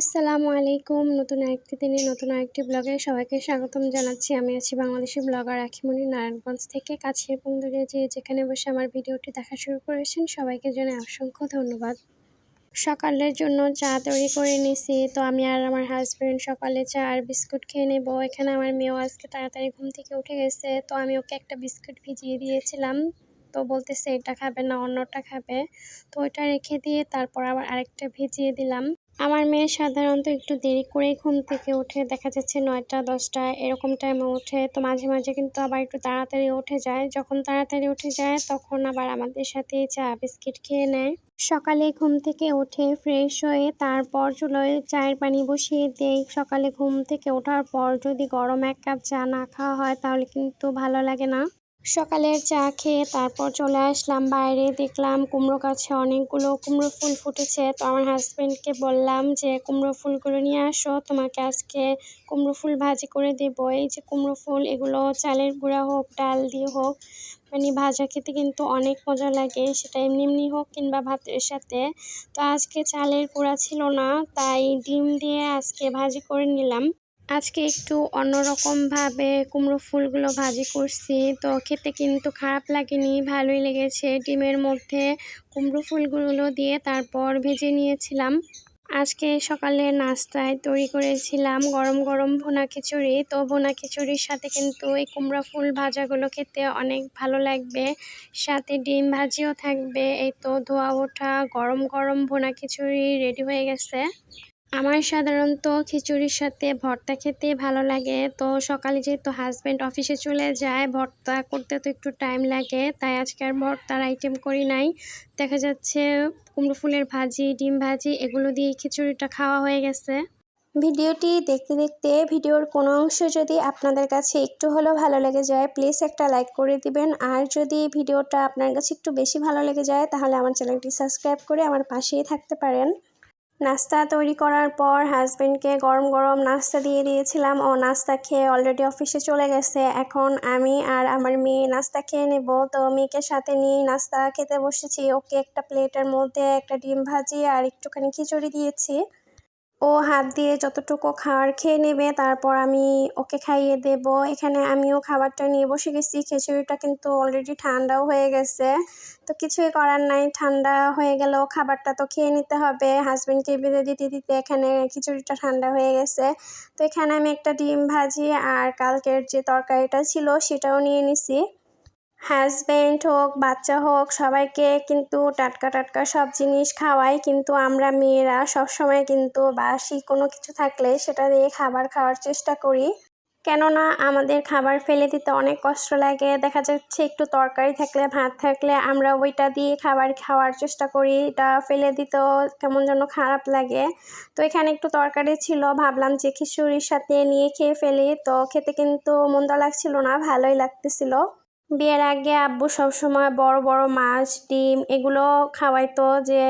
আসসালামু আলাইকুম। নতুন আরেকটি দিনে নতুন আরেকটি ব্লগে সবাইকে স্বাগতম জানাচ্ছি। আমি আছি বাংলাদেশি ব্লগার আখিমণি নারায়ণগঞ্জ থেকে কাছে এবং দূরে যে যেখানে বসে আমার ভিডিওটি দেখা শুরু করেছেন, সবাইকে জানাই অসংখ্য ধন্যবাদ। সকালের জন্য চা তৈরি করে নিছি। তো আমি আর আমার হাজব্যান্ড সকালে চা আর বিস্কুট খেয়ে নেব। এখানে আমার মেয়েও আজকে তাড়াতাড়ি ঘুম থেকে উঠে গেছে। তো আমি ওকে একটা বিস্কুট ভিজিয়ে দিয়েছিলাম। তো বলতেছে, এটা খাবে না, অন্যটা খাবে। তো ওইটা রেখে দিয়ে তারপর আবার আরেকটা ভিজিয়ে দিলাম। আমার মেয়ে সাধারণত একটু দেরি করেই ঘুম থেকে ওঠে দেখা যাচ্ছে নয়টা, দশটা, এরকম টাইমে ওঠে তো মাঝে মাঝে কিন্তু আবার একটু তাড়াতাড়ি উঠে যায়। যখন তাড়াতাড়ি উঠে যায়, তখন আবার আমাদের সাথে চা, বিস্কিট খেয়ে নেয়। সকালে ঘুম থেকে উঠে ফ্রেশ হয়ে তারপর চুলোয় চায়ের পানি বসিয়ে দেই। সকালে ঘুম থেকে ওঠার পর যদি গরম এক কাপ চা না খাওয়া হয়, তাহলে কিন্তু ভালো লাগে না। সকালের চা খেয়ে তারপর চলে আসলাম। বাইরে দেখলাম কুমড়ো গাছে অনেকগুলো কুমড়ো ফুল ফুটেছে। তো আমার হাজব্যান্ডকে বললাম যে, কুমড়ো ফুলগুলো নিয়ে আসো, তোমাকে আজকে কুমড়ো ফুল ভাজি করে দেব। এই যে কুমড়ো ফুল, এগুলো চালের গুঁড়া হোক, ডাল দিয়ে হোক মানে ভাজা খেতে কিন্তু অনেক মজা লাগে। সেটা এমনি এমনি হোক কিংবা ভাতের সাথে। তো আজকে চালের গুঁড়া ছিল না, তাই ডিম দিয়ে আজকে ভাজি করে নিলাম। আজকে একটু অন্যরকমভাবে কুমড়ো ফুলগুলো ভাজি করছি। তো খেতে কিন্তু খারাপ লাগেনি, ভালোই লেগেছে। ডিমের মধ্যে কুমড়ো ফুলগুলো দিয়ে তারপর ভেজে নিয়েছিলাম। আজকে সকালে নাস্তায় তৈরি করেছিলাম গরম গরম ভুনা খিচুড়ি। তো ভুনা খিচুড়ির সাথে কিন্তু এই কুমড়া ফুল ভাজাগুলো খেতে অনেক ভালো লাগবে। সাথে ডিম ভাজিও থাকবে। এই তো ধোয়া ওঠা গরম গরম ভুনা খিচুড়ি রেডি হয়ে গেছে। আমার সাধারণত খিচুড়ির সাথে ভর্তা খেতে ভালো লাগে। তো সকালে যেহেতু হাজব্যান্ড অফিসে চলে যায়, ভর্তা করতে তো একটু টাইম লাগে, তাই আজকে আর ভর্তার আইটেম করি নাই। দেখা যাচ্ছে কুমড়ো ফুলের ভাজি, ডিম ভাজি, এগুলো দিয়ে খিচুড়িটা খাওয়া হয়ে গেছে। ভিডিওটি দেখতে দেখতে ভিডিওর কোনো অংশ যদি আপনাদের কাছে একটু হলেও ভালো লেগে যায় প্লিজ একটা লাইক করে দিবেন। আর যদি ভিডিওটা আপনার কাছে একটু বেশি ভালো লেগে যায়, তাহলে আমার চ্যানেলটি সাবস্ক্রাইব করে আমার পাশেই থাকতে পারেন। নাস্তা তৈরি করার পর হাজব্যান্ডকে গরম গরম নাস্তা দিয়ে দিয়েছিলাম। ও নাস্তা খেয়ে অলরেডি অফিসে চলে গেছে। এখন আমি আর আমার মেয়ে নাস্তা খেয়ে নেব। তো মেয়েকে সাথে নিয়ে নাস্তা খেতে বসেছি। ওকে একটা প্লেটের মধ্যে একটা ডিম ভাজি আর একটুখানি খিচুড়ি দিয়েছি। ও হাত দিয়ে যতটুকু খাবার খেয়ে নেবে, তারপর আমি ওকে খাইয়ে দেব। এখানে আমিও খাবারটা নিয়ে বসে গেছি, খিচুড়িটা কিন্তু অলরেডি ঠান্ডাও হয়ে গেছে। তো কিছুই করার নাই, ঠান্ডা হয়ে গেল, খাবারটা তো খেয়ে নিতে হবে। হাজব্যান্ডকে বেঁধে দিতে দিতে এখানে খিচুড়িটা ঠান্ডা হয়ে গেছে। তো এখানে আমি একটা ডিম ভাজি আর কালকের যে তরকারিটা ছিল সেটাও নিয়ে নিছি। হাজব্যান্ড হোক, বাচ্চা হোক, সবাইকে কিন্তু টাটকা টাটকা সব জিনিস খাওয়াই। কিন্তু আমরা মেয়েরা সবসময় কিন্তু বাসি কোনো কিছু থাকলে সেটা দিয়ে খাবার খাওয়ার চেষ্টা করি। কেননা আমাদের খাবার ফেলে দিতে অনেক কষ্ট লাগে। দেখা যাচ্ছে একটু তরকারি থাকলে, ভাত থাকলে আমরা ওইটা দিয়ে খাবার খাওয়ার চেষ্টা করি। এটা ফেলে দিতেও কেমন যেন খারাপ লাগে। তো এখানে একটু তরকারি ছিল, ভাবলাম যে খিচুড়ির সাথে নিয়ে খেয়ে ফেলি। তো খেতে কিন্তু মন্দ লাগছিল না, ভালোই লাগতেছিল। বিয়ের আগে আব্বু সবসময় বড় বড় মাছ, ডিম এগুলো খাওয়াইতো যে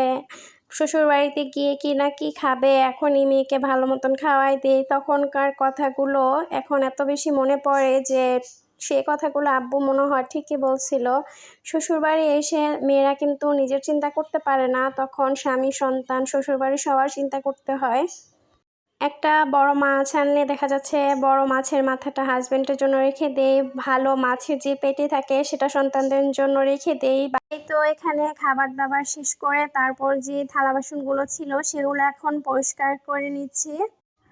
শ্বশুর বাড়িতে গিয়ে কি না কি খাবে, এখনই মেয়েকে ভালো মতন খাওয়াই দেয় তখনকার কথাগুলো এখন এত বেশি মনে পড়ে যে সে কথাগুলো আব্বু মনে হয় ঠিকই বলছিল। শ্বশুরবাড়ি এসে মেয়েরা কিন্তু নিজের চিন্তা করতে পারে না। তখন স্বামী, সন্তান, শ্বশুরবাড়ি সবার চিন্তা করতে হয়। একটা বড় মাছ আনলে দেখা যাচ্ছে বড় মাছের মাথাটা হাজব্যান্ডের জন্য রেখে দেই, ভালো মাছের যে পেটে থাকে সেটা সন্তানদের জন্য রেখে দেই। তো এখানে খাবার দাবার শেষ করে তারপর যে থালা বাসনগুলো ছিল সেগুলো এখন পরিষ্কার করে নিচ্ছি।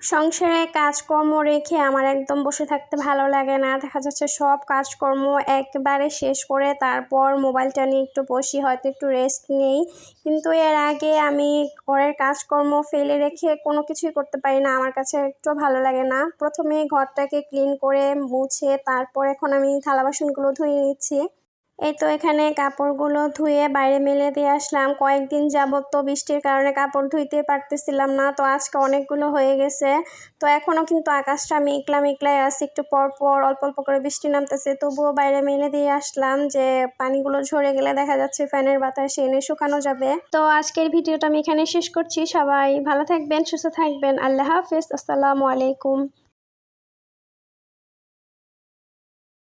সংসারে কাজকর্ম রেখে আমার একদম বসে থাকতে ভালো লাগে না। দেখা যাচ্ছে সব কাজকর্ম একবারে শেষ করে তারপর মোবাইলটা নিয়ে একটু বসি, হয়তো একটু রেস্ট নেই। কিন্তু এর আগে আমি ঘরের কাজকর্ম ফেলে রেখে কোনো কিছুই করতে পারি না। আমার কাছে একটু ভালো লাগে না। প্রথমে ঘরটাকে ক্লিন করে মুছে তারপর এখন আমি থালা বাসনগুলো ধুয়ে নিচ্ছি। এই তো এখানে কাপড়গুলো ধুয়ে বাইরে মেলে দিয়ে আসলাম। কয়েকদিন যাবত তো বৃষ্টির কারণে কাপড় ধুইতে পারতেছিলাম না, তো আজকে অনেকগুলো হয়ে গেছে। তো এখনও কিন্তু আকাশটা মেঘলা মেঘলাই আছে, একটু পর পর অল্প অল্প করে বৃষ্টি নামতেছে। তবুও বাইরে মেলে দিয়ে আসলাম যে পানিগুলো ঝরে গেলে দেখা যাচ্ছে ফ্যানের বাতাসে এনে শুকানো যাবে। তো আজকের ভিডিওটা আমি এখানে শেষ করছি। সবাই ভালো থাকবেন, সুস্থ থাকবেন। আল্লাহ হাফিজ, আসসালামু আলাইকুম।